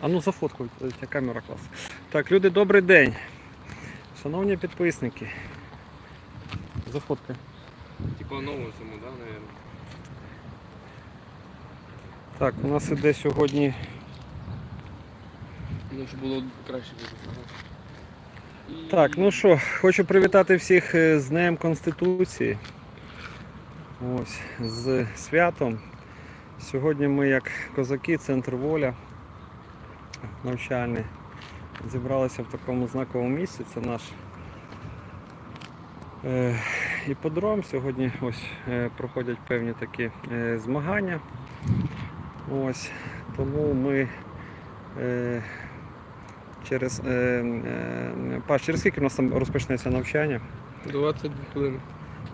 А ну зафоткуй, е, ця камера клас. Так, люди, добрий день. Шановні підписники. Зафоткай. Типа новому цьому, да, наверное. Так, у нас іде сьогодні Ну, щоб було краще буде. Так, ну що, хочу привітати всіх е, з Днем Конституції. Ось, з святом. Сьогодні ми, як козаки, центр воля навчальний, зібралися в такому знаковому місці. Це наш е, іподром. Сьогодні ось е, проходять певні такі е, змагання. Ось, тому ми через Паш, через скільки у нас там розпочнеться навчання? 22 хвилини.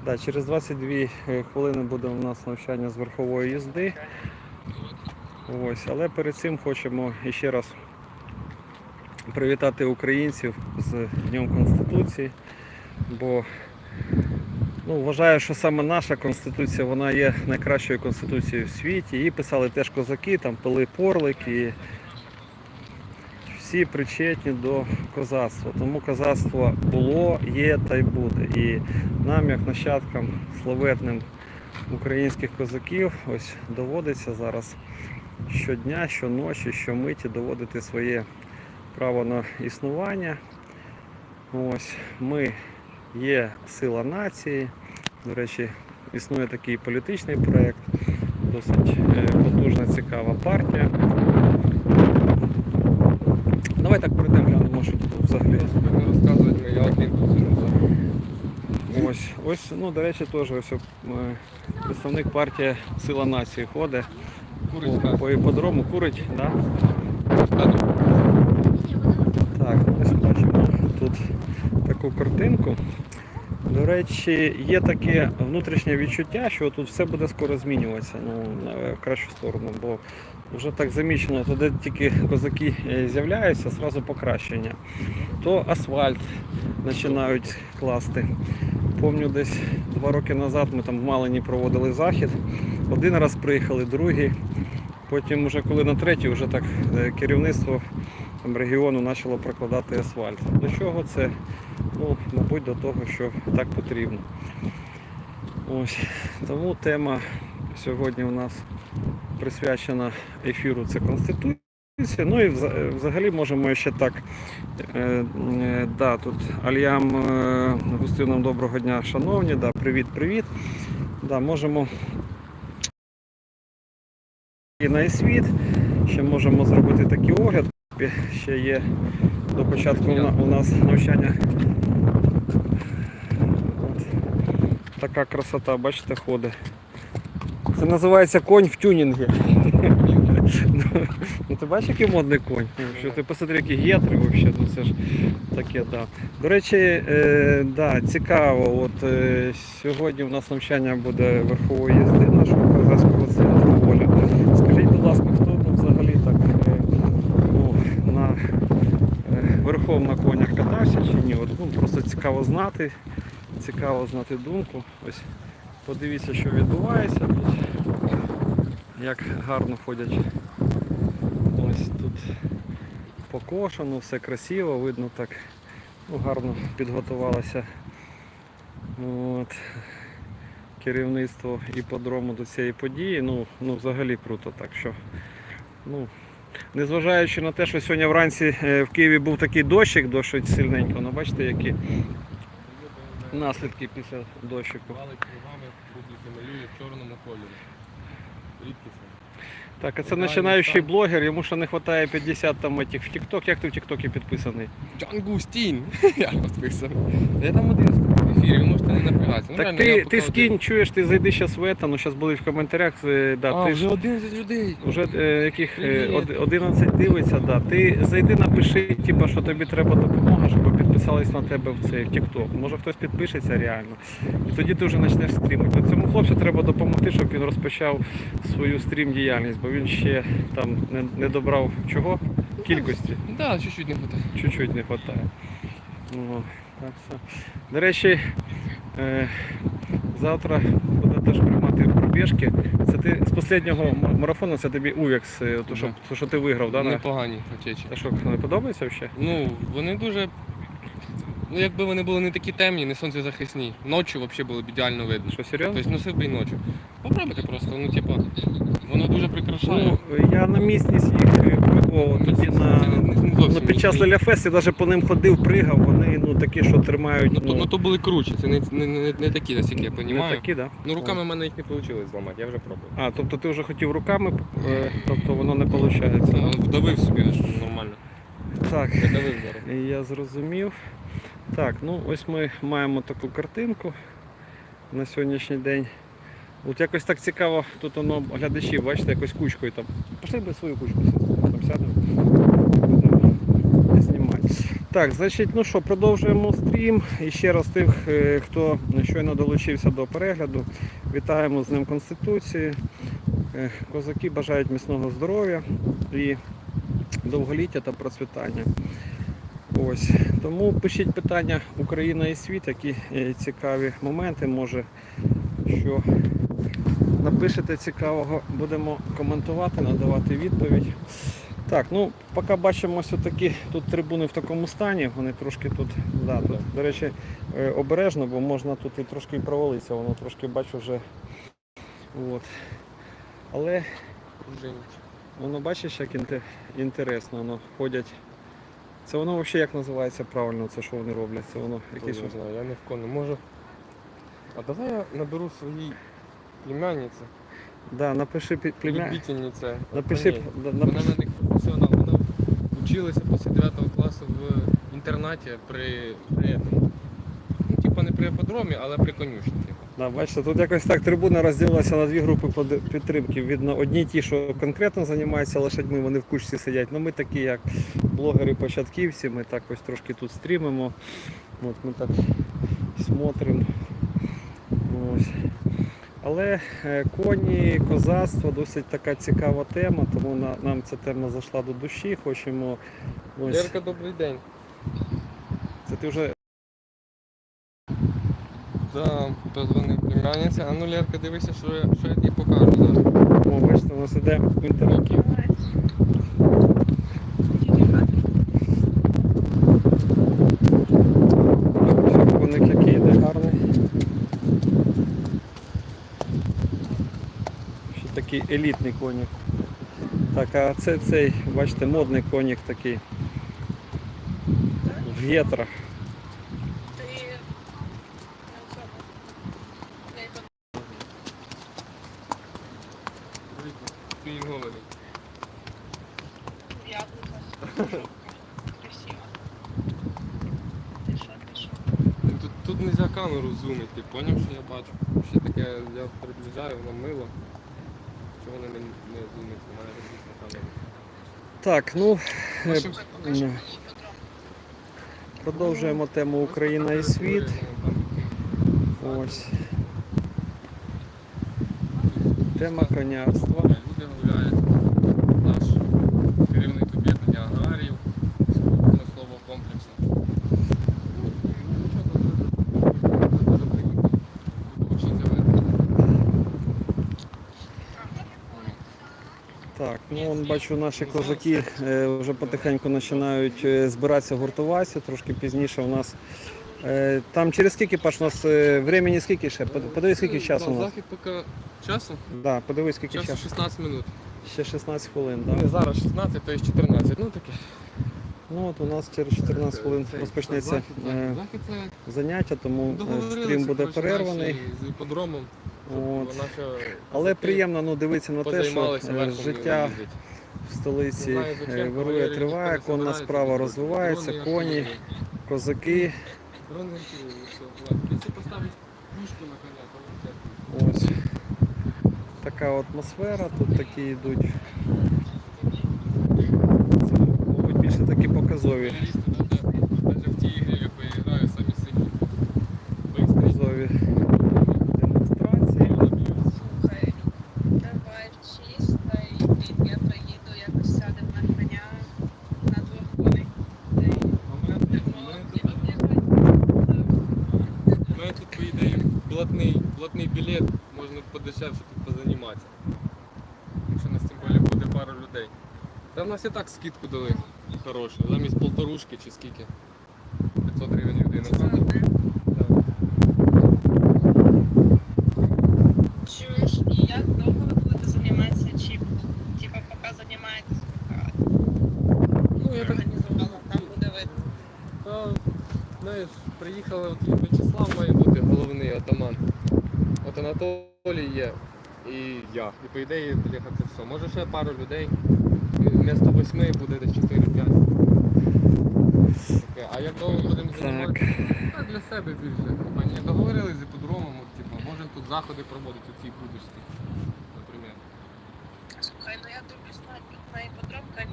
Да, через 22 е, хвилини буде у нас навчання з верхової їзди. Ось, але перед цим хочемо ще раз привітати українців з Днем Конституції, бо ну, вважаю, що саме наша конституція вона є найкращою конституцією в світі. Її писали теж козаки, там Пили Порлик і всі причетні до козацтва. Тому козацтво було, є та й буде. І нам, як нащадкам славетним українських козаків, ось доводиться зараз щодня, щоночі, щомиті доводити своє право на існування. Ось ми є сила нації. До речі, існує такий політичний проєкт, досить е, потужна, цікава партія. Давай так пройдемо, глянемо, що тут взагалі. Розказувати, я один тут сижу. Ось, ось, ну, до речі, теж ось е, представник партії Сила нації ходить Курить по, по курить, да? Так, ось бачимо тут таку картинку. До речі, є таке внутрішнє відчуття, що тут все буде скоро змінюватися ну, в кращу сторону, бо вже так замічено, то де тільки козаки е, з'являються, одразу покращення. То асфальт починають класти. Пам'ятаю, десь два роки назад ми там в Малині проводили захід. Один раз приїхали, другий. Потім, вже коли на третій, вже так е, керівництво регіону почало прокладати асфальт. До чого це? Ну, мабуть, до того, що так потрібно. Ось. Тому тема сьогодні у нас присвячена ефіру це Конституція. Ну і взагалі можемо ще так. Е, е, да, тут Альям е, Густином доброго дня, шановні, да, привіт, привіт. Да, можемо на світ. Ще можемо зробити такий огляд. Ще є до початку у нас навчання. Така красота, бачите, ходить. Це називається конь в тюнінгі. Ну, ти бачиш, який модний конь? Ну, Що ти посмотри, які гетри взагалі, ну це ж таке, да. До речі, е, да, цікаво, от е, сьогодні у нас навчання буде верхової їзди нашого козацького центру воля. Скажіть, будь ласка, хто тут взагалі так е, ну, на е, верхом на конях катався чи ні? От, ну, просто цікаво знати, цікаво знати думку. Ось подивіться, що відбувається тут. Як гарно ходять. Ось тут покошено, все красиво, видно так. Ну, гарно підготувалося от, керівництво іподрому до цієї події. Ну, ну взагалі круто. Так що, ну, незважаючи на те, що сьогодні вранці е, в Києві був такий дощик, досить сильненько, ну бачите, які наслідки після дощику. Малює в чорному кольорі. Рідкісно. Так, а це починаючий блогер, йому ще не вистачає 50 там этих в TikTok. Як ти в TikTok підписаний? Джангустін! Я розписаний. Я там один. Ефірі ви можете не напрягатися. Ну, Так реально, ти, я ти скинь, чуєш, ти зайди зараз в это, ну зараз будуть в коментарях. е, Да, А, ти вже ж 11 людей. вже е, яких е, Привіт. од- 11 дивиться, да. Ти зайди, напиши, типа, що тобі треба допомога, щоб підписались на тебе в цей в TikTok. Може хтось підпишеться реально. І тоді ти вже почнеш стрімити. От Цьому хлопцю треба допомогти, щоб він розпочав свою стрім діяльність, бо він ще там не, не добрав чого? Кількості. Так, да, чуть-чуть не хватає. Чуть-чуть не вистачає. Ну, так. До речі, е, завтра буде теж приймати пробіжки. Це ти з останнього марафону, це тобі Увекс, е, то, що, то, що ти виграв, на- Непогані очечі. Та що, не подобається взагалі? Ну, вони дуже. Ну, якби вони були не такі темні, не сонцезахисні. Ночі взагалі було б ідеально видно. Що, серйозно? Тобто носив би і ночі. Попробуйте просто, ну типа, воно дуже прикрашає. Ну, я на місність їх пробував тоді на. Ну, під час їхній. Ляфест я навіть по ним ходив, пригав, вони ну, такі, що тримають. Ну, то, Ну, ну то були круче, це не, не, не, не такі, наскільки я не розумію. такі, да? Ну руками в мене їх не вийшло зламати, я вже пробував. А, тобто ти вже хотів руками, е, тобто воно не виходить. Ну, Вдавив собі нормально. Так. Зараз. Я зрозумів. Так, ну ось ми маємо таку картинку на сьогоднішній день. От якось так цікаво, тут воно глядачі, бачите, якось кучкою там. Пішли би свою кучку там сядемо. Будемо знімати. Так, значить, ну що, продовжуємо стрім. І ще раз тих, е, хто щойно долучився до перегляду, вітаємо з Днем Конституції. Е, Козаки бажають міцного здоров'я і довголіття та процвітання. Ось. Тому пишіть питання Україна і світ, які е, цікаві моменти, може, що напишете цікавого, будемо коментувати, надавати відповідь. Так, ну поки бачимо ось такі тут трибуни в такому стані, вони трошки тут, да, тут, до речі, е, обережно, бо можна тут і трошки провалитися, воно трошки бачу вже. От. Але Воно бачиш, як інтересно, воно ходять. Це воно взагалі як називається правильно, це що вони роблять? Це воно якесь. не знаю, я не вкону можу. А давай я наберу своїй племянниці, Да, напиши пі- племя... Напиши, Ні, да, Вона напиши. на них професіонал, вона вчилася після 9 класу в інтернаті при, при. Ну, типа не при іпподромі, але при конюшні. Типу. Да, бачите, тут якось так трибуна розділилася на дві групи под- підтримки. Видно, одні ті, що конкретно займаються лошадьми, вони в кучці сидять. Ну ми такі, як блогери-початківці, ми так ось трошки тут стрімимо. От ми так смотримо. Ось. Але е, коні, козацтво досить така цікава тема, тому на- нам ця тема зайшла до душі. Хочемо ось. Лерка, добрий день. Це ти вже Да, позвонив племянниця. А ну Лерка, дивися, що я, що я тобі покажу зараз. о, бачите, у нас іде інтерактив. Все, коник який йде гарний. Ще такий елітний конік. Так, а це цей, бачите, модний конік такий. В гетрах. Що? Тут, тут не можна камеру зумити, ти поняв, що я бачу? Ще таке, я приближаю, воно мило. Воно не, не зумить, у мене російська камера. Так, ну е, продовжуємо тему Україна і світ. Ось. Тема конярства. Люди гуляють. Наш керівник об'єднання аграріїв промислового комплексу. Дуже приємно. Буду вчитися видно. Так, ну вон бачу, наші козаки е, вже потихеньку починають е, збиратися, гуртуватися. Трошки пізніше у нас. е, Там через скільки паш у нас времени скільки ще? Подивись, скільки часу у нас. Захід поки часу? Да, подивись, скільки Часу часу. 16 минут. Ще 16 хвилин. Не Да. зараз 16, то є 14. Ну таке. Ну от у нас через 14 хвилин розпочнеться захід, захід, захід заняття, тому стрім буде перерваний. З іпподромом. От. Але приємно ну, дивитися на те, що е, життя в столиці е, вирує, триває, конна справа розвивається, коні, козаки. Ось така атмосфера, тут такі йдуть. Це, мабуть, більше такі показові. об'їхати. У мене тут, по ідеї, блатний, блатний білет, можна можна подешевше тут позаніматися. Якщо нас тим більше буде пара людей. Та в нас і так скидку дали хорошу, замість полторушки чи скільки. 500 гривень людина. Це правда? одне. Так. Чуєш, і як довго ви будете займатися чим? Типа поки займаєтесь, поки Ну, я так організувала, там буде видно. Та, знаєш, приїхали, от Анатолій є і я. І по ідеї, бляха, це все. Може ще пару людей. І Вмісто восьми буде десь 4-5. Таке. А як довго будемо займатися? Та для себе більше. Типа, ні, договорились з іпподромом, от, типа, можемо тут заходи проводити у цій будочці, наприклад. Слухай, ну я дивлюсь на, на іподром, звісно.